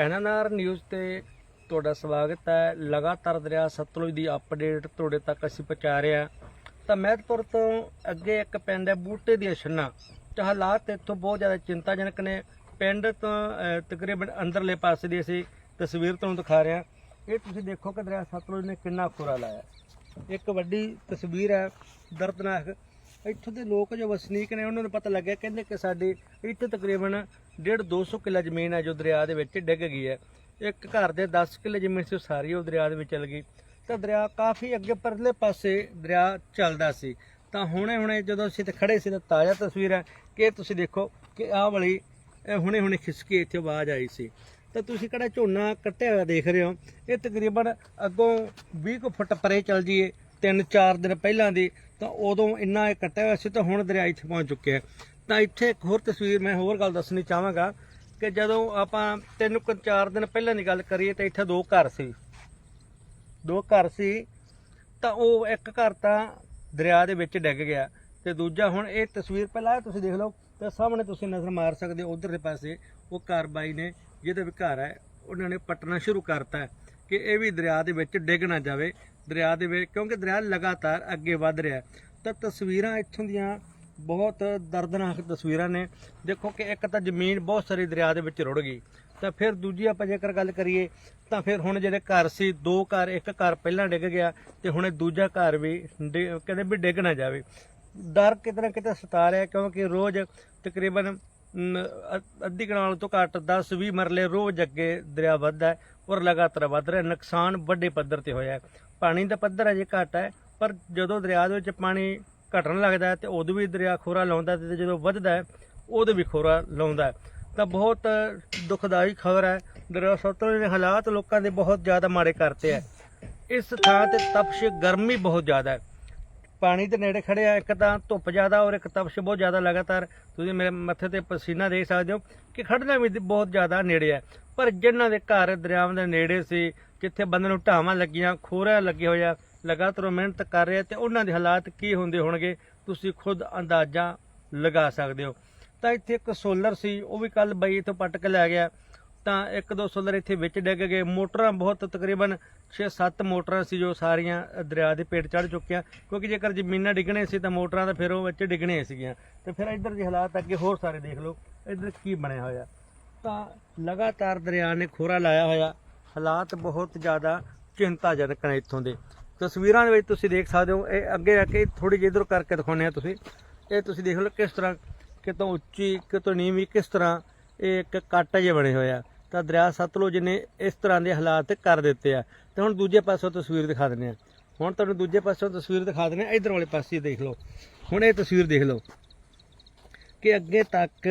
NNR news ਤੇ ਤੁਹਾਡਾ ਸਵਾਗਤ ਹੈ। ਲਗਾਤਾਰ ਦਰਿਆ ਸਤਲੁਜ ਦੀ ਅਪਡੇਟ ਤੁਹਾਡੇ ਤੱਕ ਅਸੀਂ ਪਹੁੰਚਾ ਰਹੇ ਹਾਂ। ਤਾਂ ਮਹਿਤਪੁਰ ਤੋਂ ਅੱਗੇ ਇੱਕ ਪਿੰਡ ਹੈ ਬੂਟੇ ਦੀਆਂ ਛੰਨਾ। ਤੇ ਹਾਲਾਤ ਇੱਥੋਂ ਬਹੁਤ ਜ਼ਿਆਦਾ ਚਿੰਤਾਜਨਕ ਨੇ। ਪਿੰਡ ਤੋਂ ਤਕਰੀਬਨ ਅੰਦਰਲੇ ਪਾਸੇ ਦੀ ਅਸੀਂ ਤਸਵੀਰ ਤੁਹਾਨੂੰ ਦਿਖਾ ਰਹੇ ਹਾਂ। ਇਹ ਤੁਸੀਂ ਦੇਖੋ ਕਿ ਦਰਿਆ ਸਤਲੁਜ ਨੇ ਕਿੰਨਾ ਖੁਰਾ ਲਾਇਆ। ਇੱਕ ਵੱਡੀ ਤਸਵੀਰ ਹੈ, ਦਰਦਨਾਕ। ਇੱਥੋਂ ਦੇ ਲੋਕ ਜੋ ਵਸਨੀਕ ਨੇ, ਉਹਨਾਂ ਨੂੰ ਪਤਾ ਲੱਗਿਆ, ਕਹਿੰਦੇ ਕਿ ਸਾਡੀ ਇੱਥੇ ਤਕਰੀਬਨ 1.5 200 ਕਿੱਲਾ ਜ਼ਮੀਨ ਹੈ ਜੋ ਦਰਿਆ ਦੇ ਵਿੱਚ ਡਿੱਗ ਗਈ ਹੈ। ਇੱਕ ਘਰ ਦੇ 10 ਕਿੱਲੇ ਜ਼ਮੀਨ ਸੀ, ਉਹ ਸਾਰੀ ਉਹ ਦਰਿਆ ਦੇ ਵਿੱਚ ਚਲ ਗਈ। ਤਾਂ ਦਰਿਆ ਕਾਫੀ ਅੱਗੇ ਪਰਲੇ ਪਾਸੇ ਦਰਿਆ ਚੱਲਦਾ ਸੀ। ਤਾਂ ਹੁਣੇ ਹੁਣੇ ਜਦੋਂ ਅਸੀਂ ਤੇ ਖੜੇ ਸੀ, ਤਾਂ ਤਾਜ਼ਾ ਤਸਵੀਰ ਹੈ ਕਿ ਤੁਸੀਂ ਦੇਖੋ ਕਿ ਆਹ ਵਾਲੀ ਹੁਣੇ ਹੁਣੇ ਖਿਸਕੀ ਇੱਥੇ ਆਵਾਜ਼ ਆਈ ਸੀ। ਤਾਂ ਤੁਸੀਂ ਕਿਹੜਾ ਝੋਨਾ ਕੱਟਿਆ ਹੋਇਆ ਦੇਖ ਰਹੇ ਹੋ? ਇਹ ਤਕਰੀਬਨ ਅੱਗੋਂ 20 ਕੁ ਫੁੱਟ ਪਰੇ ਚੱਲ ਜੀਏ ਤਿੰਨ ਚਾਰ ਦਿਨ ਪਹਿਲਾਂ ਦੀ। ਤਾਂ ਉਦੋਂ ਇੰਨਾ ਇਹ ਕੱਟਿਆ ਹੋਇਆ ਸੀ ਤਾਂ ਹੁਣ ਦਰਿਆ ਇੱਥੇ ਪਹੁੰਚ ਚੁੱਕਿਆ ਹੈ। ਤਾਂ ਇੱਥੇ ਇੱਕ ਹੋਰ ਤਸਵੀਰ ਮੈਂ ਹੋਰ ਗੱਲ ਦੱਸਣੀ ਚਾਹਾਂਗਾ ਕਿ ਜਦੋਂ ਆਪਾਂ ਤਿੰਨ ਕੁ ਚਾਰ ਦਿਨ ਪਹਿਲਾਂ ਦੀ ਗੱਲ ਕਰੀਏ ਤਾਂ ਇੱਥੇ ਦੋ ਘਰ ਸੀ ਦੋ ਘਰ ਸੀ, ਤਾਂ ਉਹ ਇੱਕ ਘਰ ਤਾਂ ਦਰਿਆ ਦੇ ਵਿੱਚ ਡਿੱਗ ਗਿਆ ਤੇ ਦੂਜਾ ਹੁਣ ਇਹ ਤਸਵੀਰ ਪਹਿਲਾਂ ਇਹ ਤੁਸੀਂ ਦੇਖ ਲਓ, ਤੇ ਸਾਹਮਣੇ ਤੁਸੀਂ ਨਜ਼ਰ ਮਾਰ ਸਕਦੇ ਹੋ, ਉਧਰਲੇ ਪਾਸੇ ਉਹ ਘਰ ਬਾਈ ਨੇ ਜਿਹਦੇ ਵੀ ਘਰ ਹੈ, ਉਹਨਾਂ ਨੇ ਪਟਣਾ ਸ਼ੁਰੂ ਕਰਤਾ ਕਿ ਇਹ ਵੀ ਦਰਿਆ ਦੇ ਵਿੱਚ ਡਿੱਗ ਨਾ ਜਾਵੇ ਦਰਿਆ ਦੇ ਵਿੱਚ, ਕਿਉਂਕਿ ਦਰਿਆ ਲਗਾਤਾਰ ਅੱਗੇ ਵੱਧ ਰਿਹਾ ਤਾਂ ਤਸਵੀਰਾਂ ਇੱਥੋਂ ਦੀਆਂ ਬਹੁਤ ਦਰਦਨਾਕ ਤਸਵੀਰਾਂ ਨੇ। ਦੇਖੋ ਕਿ ਇੱਕ ਤਾਂ ਜ਼ਮੀਨ ਬਹੁਤ ਸਾਰੀ ਦਰਿਆ ਦੇ ਵਿੱਚ ਰੁੜ ਗਈ। ਤਾਂ ਫਿਰ ਦੂਜੀ ਆਪਾਂ ਜੇਕਰ ਗੱਲ ਕਰੀਏ, ਤਾਂ ਫਿਰ ਹੁਣ ਜਿਹੜੇ ਘਰ ਸੀ, ਦੋ ਘਰ, ਇੱਕ ਘਰ ਪਹਿਲਾਂ ਡਿੱਗ ਗਿਆ ਤੇ ਹੁਣ ਦੂਜਾ ਘਰ ਵੀ ਕਹਿੰਦੇ ਵੀ ਡਿੱਗ ਨਾ ਜਾਵੇ। ਡਰ ਕਿਤੇ ਨਾ ਕਿਤੇ ਸਤਾ ਰਿਹਾ, ਕਿਉਂਕਿ ਰੋਜ਼ ਤਕਰੀਬਨ ਅੱਧੀ ਕਨਾਲ ਤੋਂ ਘੱਟ 10 20 ਮਰਲੇ ਰੋਜ਼ ਅੱਗੇ ਦਰਿਆ ਵੱਧਦਾ ਔਰ ਲਗਾਤਾਰ ਵੱਧ ਰਿਹਾ, ਨੁਕਸਾਨ ਵੱਡੇ ਪੱਧਰ ਤੇ ਹੋਇਆ ਹੈ। ਪਾਣੀ ਦਾ ਪੱਧਰ ਅਜੇ ਘੱਟ ਹੈ, ਪਰ ਜਦੋਂ ਦਰਿਆ ਦੇ ਵਿੱਚ ਪਾਣੀ ਘਟਣ ਲੱਗਦਾ ਹੈ ਤੇ ਉਦੋਂ ਵੀ ਦਰਿਆ ਖੋਰਾ ਲਾਉਂਦਾ ਤੇ ਜਦੋਂ ਵੱਧਦਾ ਹੈ, ਉਦੋਂ ਵੀ ਖੋਰਾ ਲਾਉਂਦਾ ਤਾਂ ਬਹੁਤ ਦੁਖਦਾਈ ਖਬਰ ਹੈ, ਦਰਿਆ ਸਤਲੁਜ ਦੇ ਹਾਲਾਤ ਲੋਕਾਂ ਦੇ ਬਹੁਤ ਜ਼ਿਆਦਾ ਮਾੜੇ ਕਰਤੇ ਹੈ। ਇਸ ਥਾਂ ਤੇ ਤਪਸ਼ ਗਰਮੀ ਬਹੁਤ ਜ਼ਿਆਦਾ ਹੈ। ਪਾਣੀ ਦੇ ਨੇੜੇ ਖੜੇ ਆ, ਇੱਕ ਤਾਂ ਧੁੱਪ ਜ਼ਿਆਦਾ ਔਰ ਇੱਕ ਤਪਸ਼ ਬਹੁਤ ਜ਼ਿਆਦਾ ਲਗਾਤਾਰ। ਤੁਸੀਂ ਮੇਰੇ ਮੱਥੇ ਤੇ ਪਸੀਨਾ ਦੇਖ ਸਕਦੇ ਹੋ ਕਿ ਖੜਨਾ ਵੀ ਬਹੁਤ ਜ਼ਿਆਦਾ ਨੇੜੇ ਆ। ਪਰ ਜਿਨ੍ਹਾਂ ਦੇ ਘਰ ਦਰਿਆਵਾਂ ਦੇ ਨੇੜੇ ਸੀ, ਜਿੱਥੇ ਬੰਦੇ ਨੂੰ ਢਾਵਾਂ ਲੱਗੀਆਂ, ਖੋਰਾ ਲੱਗੇ ਹੋਇਆ ਲਗਾਤਾਰ ਉਹ ਮਿਹਨਤ ਕਰ ਰਿਹਾ ਤੇ ਉਹਨਾਂ ਦੇ ਹਾਲਾਤ ਕੀ ਹੁੰਦੇ ਹੋਣਗੇ, ਤੁਸੀਂ ਖੁਦ ਅੰਦਾਜ਼ਾ ਲਗਾ ਸਕਦੇ ਹੋ। ਤਾਂ ਇੱਥੇ ਇੱਕ ਸੋਲਰ ਸੀ, ਉਹ ਵੀ ਕੱਲ ਬਈ ਇੱਥੋਂ ਪੱਟ ਕੇ ਲੈ ਗਿਆ। ਤਾਂ ਇੱਕ ਦੋ ਸੋਲਰ ਇੱਥੇ ਵਿੱਚ ਡਿੱਗ ਗਏ। ਮੋਟਰਾਂ ਬਹੁਤ ਤਕਰੀਬਨ 6-7 ਮੋਟਰਾਂ ਸੀ ਜੋ ਸਾਰੀਆਂ ਦਰਿਆ ਦੇ ਪੇਟ ਚੜ ਚੁੱਕੀਆਂ। ਕਿਉਂਕਿ ਜੇਕਰ ਜ਼ਮੀਨਾਂ ਡਿੱਗਣੇ ਸੀ ਤਾਂ ਮੋਟਰਾਂ ਤਾਂ ਫਿਰ ਉਹ ਵਿੱਚ ਡਿੱਗਣੀਆਂ ਸੀਗੀਆਂ। ਤੇ ਫਿਰ ਇੱਧਰ ਦੇ ਹਾਲਾਤ ਅੱਗੇ ਹੋਰ ਸਾਰੇ ਦੇਖ ਲਓ। ਇੱਧਰ ਕੀ ਬਣਿਆ ਹੋਇਆ। ਤਾਂ ਲਗਾਤਾਰ ਦਰਿਆ ਨੇ ਖੋਰਾ ਲਾਇਆ ਹੋਇਆ। ਹਾਲਾਤ ਬਹੁਤ ਜ਼ਿਆਦਾ ਚਿੰਤਾਜਨਕ ਨੇ ਇੱਥੋਂ ਦੇ। ਤਸਵੀਰਾਂ ਦੇ ਵਿੱਚ ਤੁਸੀਂ ਦੇਖ ਸਕਦੇ ਹੋ। ਇਹ ਅੱਗੇ ਆ ਕੇ ਥੋੜੀ ਜਿਹੀ ਇਧਰ ਕਰਕੇ ਦਿਖਾਉਂਦੇ ਆ ਤੁਸੀਂ। ਇਹ ਤੁਸੀਂ ਦੇਖ ਲਓ ਕਿਸ ਤਰ੍ਹਾਂ ਕਿਤੋਂ ਉੱਚੀ, ਕਿਤੋਂ ਨੀਵੀਂ ਕਿਸ ਤਰ੍ਹਾਂ ਇਹ ਇੱਕ ਕੱਟ ਜਿਹੇ ਬਣੇ ਹੋਏ ਆ। ਤਾਂ ਦਰਿਆ ਸਤਲੁਜ ਨੇ ਇਸ ਤਰ੍ਹਾਂ ਦੇ ਹਾਲਾਤ ਕਰ ਦਿੱਤੇ ਆ। ਤੇ ਹੁਣ ਦੂਜੇ ਪਾਸੋਂ ਤਸਵੀਰ ਦਿਖਾ ਦਿੰਦੇ ਆ। ਹੁਣ ਤੁਹਾਨੂੰ ਦੂਜੇ ਪਾਸੋਂ ਤਸਵੀਰ ਦਿਖਾ ਦਿੰਦੇ ਆ। ਇਧਰ ਵਾਲੇ ਪਾਸੇ ਦੇਖ ਲਓ। ਹੁਣ ਇਹ ਤਸਵੀਰ ਦੇਖ ਲਓ ਕਿ ਅੱਗੇ ਤੱਕ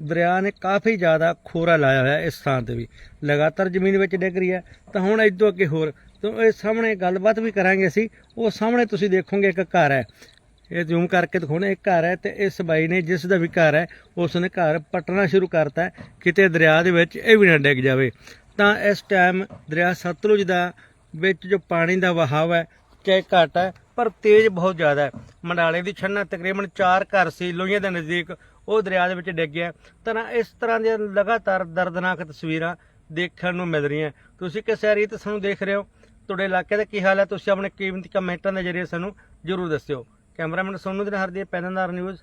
ਦਰਿਆ ਨੇ ਕਾਫੀ ਜ਼ਿਆਦਾ ਖੋਰਾ ਲਾਇਆ ਹੋਇਆ ਇਸ ਥਾਂ ਤੇ ਵੀ। ਲਗਾਤਾਰ ਜ਼ਮੀਨ ਵਿੱਚ ਡਿੱਗ ਰਹੀ ਹੈ ਤਾਂ ਹੁਣ ਇਦੋਂ ਅੱਗੇ ਹੋਰ। ਤੋਂ ਇਹ ਸਾਹਮਣੇ ਗੱਲਬਾਤ ਵੀ ਕਰਾਂਗੇ ਅਸੀਂ। ਉਹ ਸਾਹਮਣੇ ਤੁਸੀਂ ਦੇਖੋਗੇ ਇੱਕ ਘਰ ਹੈ। ਇਹ ਜ਼ੂਮ ਕਰਕੇ ਦਿਖਾਉਣਾ ਇੱਕ ਘਰ ਹੈ ਤੇ ਇਸ ਬਾਈ ਨੇ ਜਿਸ ਦਾ ਵੀ ਘਰ ਹੈ ਉਸ ਨੇ ਘਰ ਪਟਣਾ ਸ਼ੁਰੂ ਕਰਤਾ ਕਿਤੇ ਦਰਿਆ ਦੇ ਵਿੱਚ ਇਹ ਵੀ ਨਾ ਡਿੱਗ ਜਾਵੇ। ਤਾਂ ਇਸ ਟਾਈਮ ਦਰਿਆ ਸਤਲੁਜ ਦਾ ਵਿੱਚ ਜੋ ਪਾਣੀ ਦਾ ਵਹਾਅ ਹੈ, ਚਾਹੇ ਘੱਟ ਹੈ, ਪਰ ਤੇਜ਼ ਬਹੁਤ ਜ਼ਿਆਦਾ ਹੈ। ਮੰਡਾਲੇ ਦੀ ਛੰਨਾ ਤਕਰੀਬਨ 4 ਘਰ ਸੀ, ਲੋਹੀਆਂ ਦੇ ਨਜ਼ਦੀਕ ਉਹ ਦਰਿਆ ਦੇ ਵਿੱਚ ਡਿੱਗ ਗਿਆ ਤਾਂ ਇਸ ਤਰ੍ਹਾਂ ਦੀਆਂ ਲਗਾਤਾਰ ਦਰਦਨਾਕ ਤਸਵੀਰਾਂ ਦੇਖਣ ਨੂੰ ਮਿਲ ਰਹੀਆਂ ਤੁਸੀਂ ਕਿਸ ਏਰੀਏ ਤੇ ਸਾਨੂੰ ਦੇਖ ਰਹੇ ਹੋ? ਤੁਹਾਡੇ ਇਲਾਕੇ ਦਾ ਕੀ ਹਾਲ ਹੈ? ਤੁਸੀਂ ਆਪਣੇ ਕੀਮਤੀ ਕਮੈਂਟਾਂ ਦੇ ਜ਼ਰੀਏ ਸਾਨੂੰ ਜ਼ਰੂਰ ਦੱਸਿਓ। ਕੈਮਰਾਮੈਨ ਸੋਨੂ ਦੇ ਹਰਦੀ ਪੈਨਦਾਰ ਨਿਊਜ਼